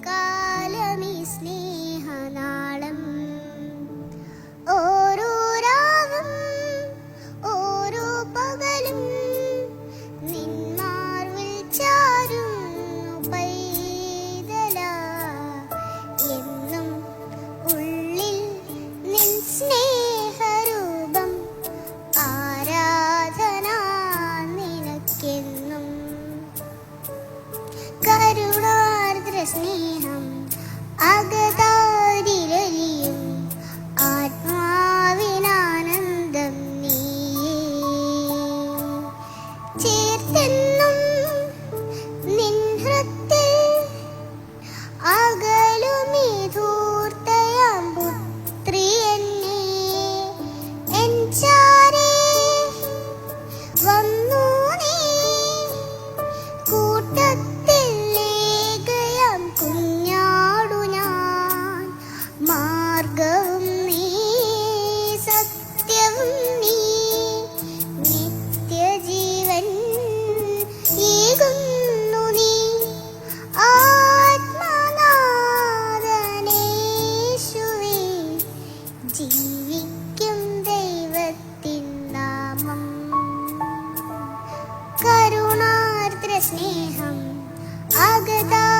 ചിരകാലമീ സ്നേഹനാളം. ഓരോ രാവും ഓരോ പകലും നിന്മാർവിൽ ചാരും പൈതല. എന്നും ഉള്ളിൽ നിൻ സ്നേഹരൂപം ആരാധന നിനക്കെന്നും. കരുണാർദ്ര സ്നേഹം അകതാരിലലിയും ആത്മാവിനാനന്ദം നീയേ. ചേർത്തെന്നും നിൻ ഹൃത്തിൽ പുത്രി എന്നെ. എൻ ചാരേ വന്നു ജീവിക്കും ദൈവത്തിൻ നാമം. കരുണാർദ്ര സ്നേഹം അകതാ